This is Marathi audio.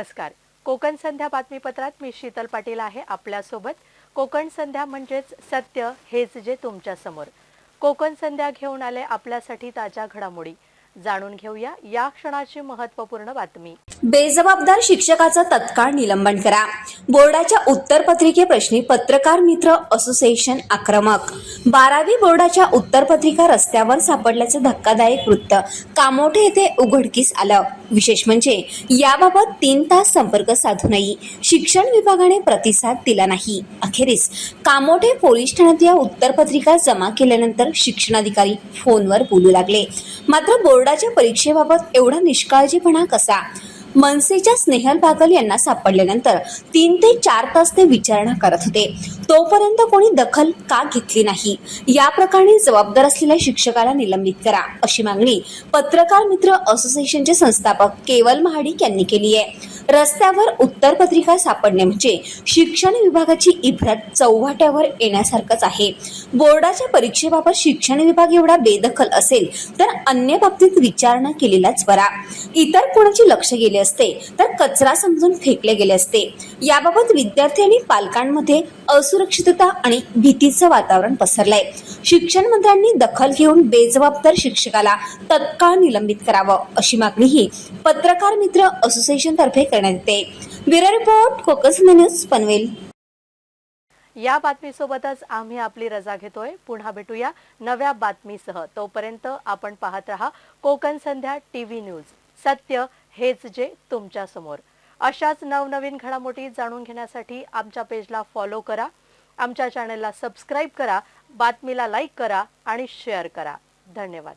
नमस्कार. कोकण संध्या बातमीपत्रात मी शीतल पाटील आहे आपल्यासोबत. कोकण संध्या म्हणजेच सत्य हेच जे तुमच्यासमोर. कोकण संध्या घेऊन आले आपल्यासाठी ताज्या घडामोडी. जाणून घेऊया या क्षणाची महत्त्वपूर्ण बातमी. बेजबाबदार शिक्षकाचं तत्काळ निलंबन करा. बोर्डाच्या उत्तरपत्रिकेप्रश्नी पत्रकार मित्र असोसिएशन आक्रमक. बारावी बोर्डाच्या उत्तरपत्रिका रस्त्यावर सापडल्याचं धक्कादायक वृत्त. कामोठे येथे उघडकीस आलं. विशेष म्हणजे याबाबत तीन तास संपर्क साधूनही शिक्षण विभागाने प्रतिसाद दिला नाही. अखेरीस कामोठे पोलीस ठाण्यात या उत्तरपत्रिका जमा केल्यानंतर शिक्षणाधिकारी फोनवर बोलू लागले. मात्र बोर्डाच्या परीक्षेबाबत एवढा निष्काळजीपणा कसा? मनसेच्या स्नेहल बागल यांना सापडल्यानंतर तीन ते चार तास ते विचारणा करत होते. तोपर्यंत कोणी दखल का घेतली नाही? या प्रकरणी जबाबदार असलेल्या शिक्षकाला निलंबित करा अशी मागणी पत्रकार मित्र असोसिएशनचे संस्थापक केवल महाडिक यांनी केली आहे रस्त्यावर उत्तर पत्रिका सापडणे म्हणजे शिक्षण विभागाची इब्रत चौव्हाट्यावर येण्यासारखंच आहे. बोर्डाच्या परीक्षेबाबत शिक्षण विभाग एवढा बेदखल असेल तर अन्य बाबतीत विचारणा केलेलाच बरा. इतर कोणाची लक्ष गेले असते तर कचरा समजून फेकले गेले असते. याबाबत विद्यार्थी आणि पालकांमध्ये असुरक्षितता आणि भीतीचं वातावरण पसरलंय. शिक्षण मंत्र्यांनी दखल घेऊन बेजबाबदार शिक्षकाला तत्काळ निलंबित करावं अशी मागणीही पत्रकार मित्र असोसिएशन तर्फे करण्यात येते bureau report Kokas news Panvel. या बातमीसोबतच आम्ही आपली रजा घेतोय. पुन्हा भेटूया नव्या बातमीसह. तोपर्यंत आपण पाहत रहा कोकण संध्या टीव्ही न्यूज. सत्य हेच जे तुमच्यासमोर. अशाच नवनवीन घडामोडी जाणून घेण्यासाठी आमच्या पेजला फॉलो करा. आमच्या चॅनलला सबस्क्राईब करा. बातमीला लाईक करा आणि शेअर करा. धन्यवाद.